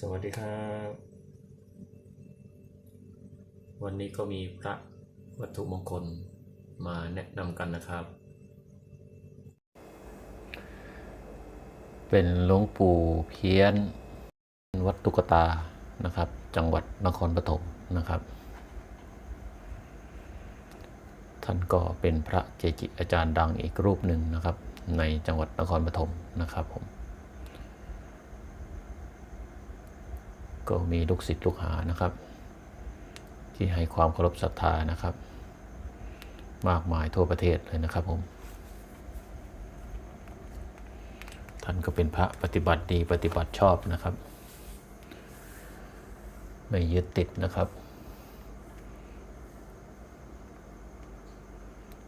สวัสดีครับ วันนี้ก็มีพระวัตถุมงคลมาแนะนำกันนะครับ เป็นหลวงปู่เพี้ยน วัดตุกตานะครับ จังหวัดนครปฐมนะครับ ท่านก็เป็นพระเกจิอาจารย์ดังอีกรูปหนึ่งนะครับ ในจังหวัดนครปฐมนะครับผม ก็มีลูกศิษย์ลูกหานะครับ ที่ให้ความเคารพศรัทธานะครับ มากมายทั่วประเทศเลยนะครับผมท่านก็เป็นพระปฏิบัติดีปฏิบัติชอบนะครับ ไม่ยึดติดนะครับ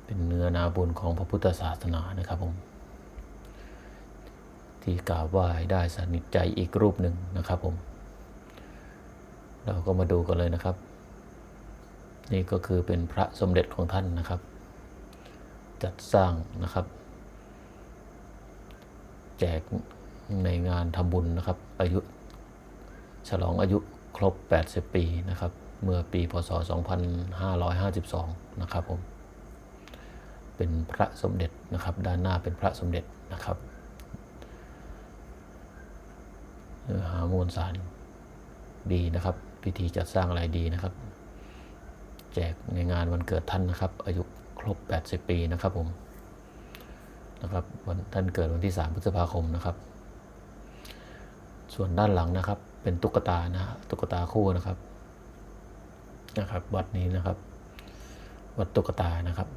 เป็นเนื้อนาบุญของพระพุทธศาสนานะครับผมที่กราบไหว้ได้สนิทใจอีกรูปหนึ่งนะครับผม เราก็มาดูกันเลยนะครับ นี่ก็คือเป็นพระสมเด็จของท่านนะครับ จัดสร้างนะครับ แจกในงานทำบุญนะครับอายุฉลองอายุครบ 80 ปีนะครับ เมื่อปีพศ 2552 นะครับผม เป็นพระสมเด็จนะครับ ด้านหน้าเป็นพระสมเด็จนะครับเนื้อหามวลสารดีนะครับ พิธีจัดสร้างอะไรดีนะครับ แจกในงานวันเกิดท่านนะครับ อายุครบ 80 ปีนะครับผมนะครับวันท่านเกิดวันที่ 3 พฤษภาคมนะครับ ส่วนด้านหลังนะครับ เป็นตุ๊กตานะฮะตุ๊กตาคู่นะครับนะครับ วัดนี้นะครับ วัดตุ๊กตานะครับ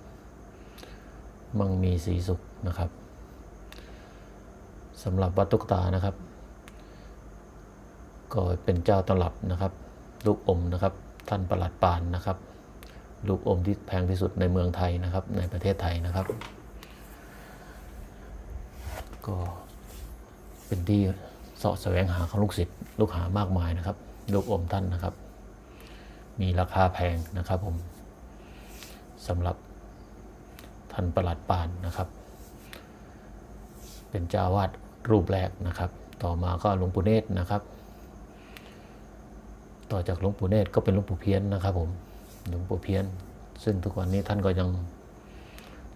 มังมีสีสุขนะครับสำหรับวัดตุ๊กตานะครับ ก็เป็นเจ้าตำรับนะครับ ลูกอมนะครับ ท่านประหลัดปานนะครับ ลูกอมที่แพงที่สุดในเมืองไทยนะครับ ในประเทศไทยนะครับ ก็เป็นที่เสาะแสวงหาของลูกศิษย์ลูกหามากมายนะครับ ลูกอมท่านนะครับ มีราคาแพงนะครับผมสำหรับท่านประหลัดปานนะครับ เป็นเจ้าวาดรูปแรกนะครับ ต่อมาก็หลวงปู่เนตรนะครับ ต่อจากหลวงปู่เนตรก็เป็นหลวงปู่เพี้ยนนะครับผมหลวงปู่เพี้ยน ซึ่งทุกวันนี้ท่านก็ยัง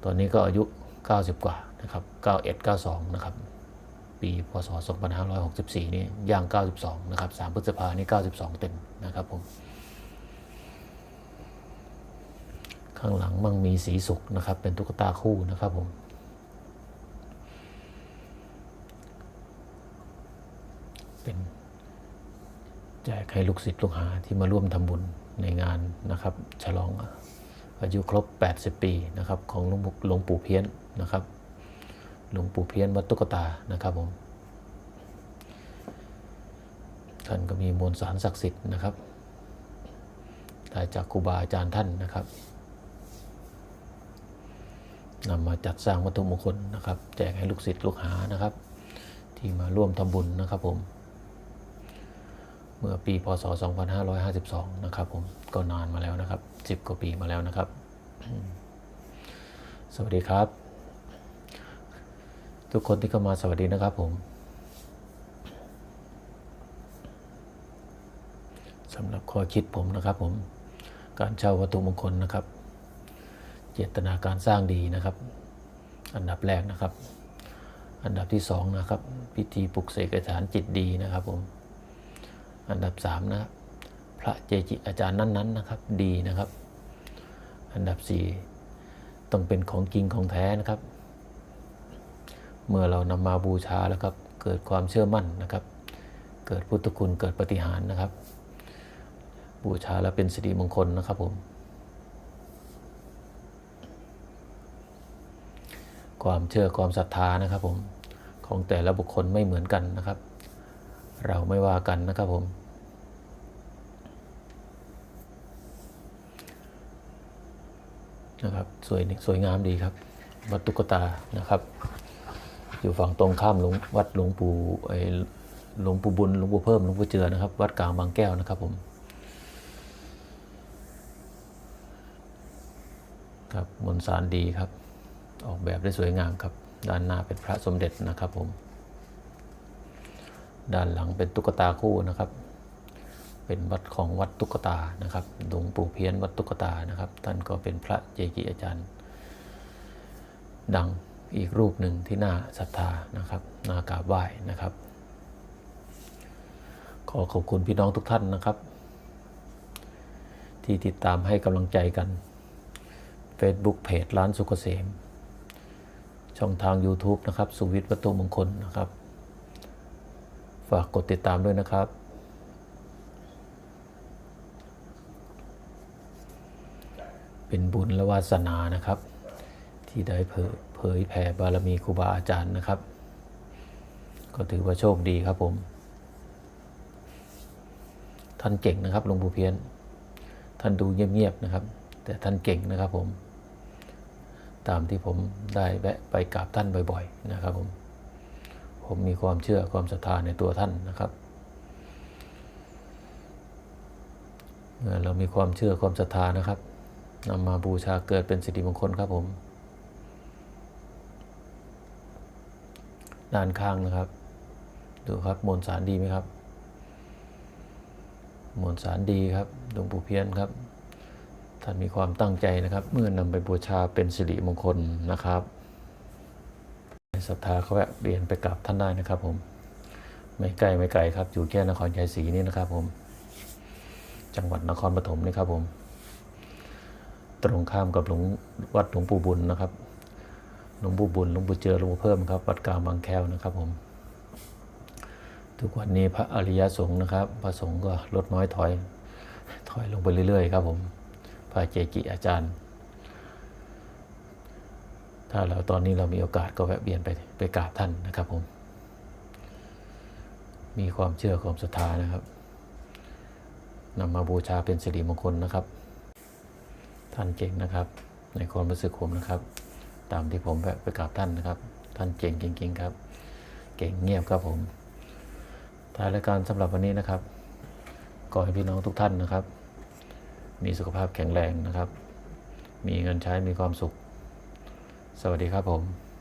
ตอนนี้ก็อายุ 90 กว่านะครับ91 92 นะครับ ปีพศ 2564 นี่ย่าง 92 นะครับ 3 พฤษภานี่92 เต็มนะครับผม ข้างหลังมั่งมีสีสุกนะครับ เป็นตุ๊กตาคู่นะครับผมเป็น แจกให้ลูกศิษย์ลูกหาที่มาร่วมทำบุญในงานนะครับ ฉลองอายุครบ 80 ปีนะครับของหลวงปู่หลวงปู่เพี้ยนนะครับหลวงปู่เพี้ยนวัดตุ๊กตานะครับผมท่านก็มีมวลสารศักดิ์สิทธิ์นะครับได้จากครูบาอาจารย์ท่านนะครับนำมาจัดสร้างวัตถุมงคลนะครับ แจกให้ลูกศิษย์ลูกหานะครับ ที่มาร่วมทำบุญนะครับผม เมื่อปีพศ 2552 นะครับผมก็นานมาแล้วนะครับ 10 กว่าปีมาแล้วนะครับ สวัสดีครับ ทุกคนที่เข้ามาสวัสดีนะครับผมสำหรับข้อคิดผมนะครับผมการเช่าวัตถุมงคลนะครับ เจตนาการสร้างดีนะครับ อันดับแรกนะครับ อันดับที่สองนะครับพิธีปลุกเสกอธิษฐานจิตดีนะครับผม อันดับสามนะครับพระเจจิอาจารย์นั้นๆนนะครับดีนะครับ อันดับสี่ต้องเป็นของจริงของแท้นะครับ เมื่อเรานำมาบูชาแล้วครับเกิดความเชื่อมั่นนะครับ เกิดพุทธคุณเกิดปฏิหารนะครับ บูชาแล้วเป็นสิริมงคลนะครับผมความเชื่อความศรัทธานะครับผมของแต่ละบุคคลไม่เหมือนกันนะครับ เราไม่ว่ากันนะครับผม นะครับสวยสวยงามดีครับวัดตุ๊กตานะครับ อยู่ฝั่งตรงข้ามหลวงวัดหลวงปู่ไอหลวงปู่บุญหลวงปู่เพิ่มหลวงปู่เจือนะครับ วัดกลางบางแก้วนะครับผมครับมนสารดีครับ ออกแบบได้สวยงามครับ ด้านหน้าเป็นพระสมเด็จนะครับผม ด้านหลังเป็นตุ๊กตาคู่นะครับ เป็นวัดของวัดตุ๊กตานะครับหลวงปู่เพี้ยนวัดตุ๊กตานะครับ ท่านก็เป็นพระเจกิอาจารย์ ดังอีกรูปหนึ่งที่น่าศรัทธานะครับน่ากราบไหว้นะครับ ขอขอบคุณพี่น้องทุกท่านนะครับ ที่ติดตามให้กำลังใจกัน Facebook เพจร้านสุกเกษม ช่องทาง YouTube นะครับ สุวิทย์วัตถุมงคลนะครับ ฝากกดติดตามด้วยนะครับ เป็นบุญและวาสนานะครับ ที่ได้เผยแผ่บารมีครูบาอาจารย์นะครับ ก็ถือว่าโชคดีครับผม ท่านเก่งนะครับหลวงปู่เพี้ยน ท่านดูเงียบๆนะครับ แต่ท่านเก่งนะครับผม ตามที่ผมได้แวะไปกราบท่านบ่อยๆนะครับผมผมมีความเชื่อความศรัทธาในตัวท่านนะครับเรามีความเชื่อความศรัทธานะครับ นำมาบูชาเกิดเป็นสิริมงคลครับผม ด้านข้างนะครับ ดูครับมวลสารดีไหมครับมวลสารดีครับหลวงปู่เพี้ยนครับ ท่านมีความตั้งใจนะครับ เมื่อนำไปบูชาเป็นสิริมงคลนะครับศรัทธาเขาแวะเรียนไปกราบท่านได้นะครับผม ไม่ไกลไม่ไกลครับ อยู่แค่นครชัยศรีนี่นะครับผม จังหวัดนครปฐมนี่ครับผม ตรงข้ามกับหลวงวัดหลวงปู่บุญนะครับ หลวงปู่บุญหลวงปู่เจอหลวงปู่เพิ่มครับ วัดกลางบางแควนะครับผม ทุกวันนี้พระอริยสงฆ์นะครับ พระสงฆ์ก็ลดน้อยถอย ถอยลงไปเรื่อยๆ ครับผมพระเจกิอาจารย์ ถ้าเราตอนนี้เรามีโอกาสก็แวะเวียนไปไปกราบท่านนะครับผม มีความเชื่อความศรัทธานะครับนำมาบูชาเป็นสิริมงคลนะครับ ท่านเก่งนะครับ ในความรู้สึกผมนะครับ ตามที่ผมไปกราบท่านนะครับ ท่านเก่งจริงๆครับ เก่งเงียบครับผมท้ายรายการสำหรับวันนี้นะครับขอให้พี่น้องทุกท่านนะครับ มีสุขภาพแข็งแรงนะครับ มีเงินใช้มีความสุข สวัสดีครับผม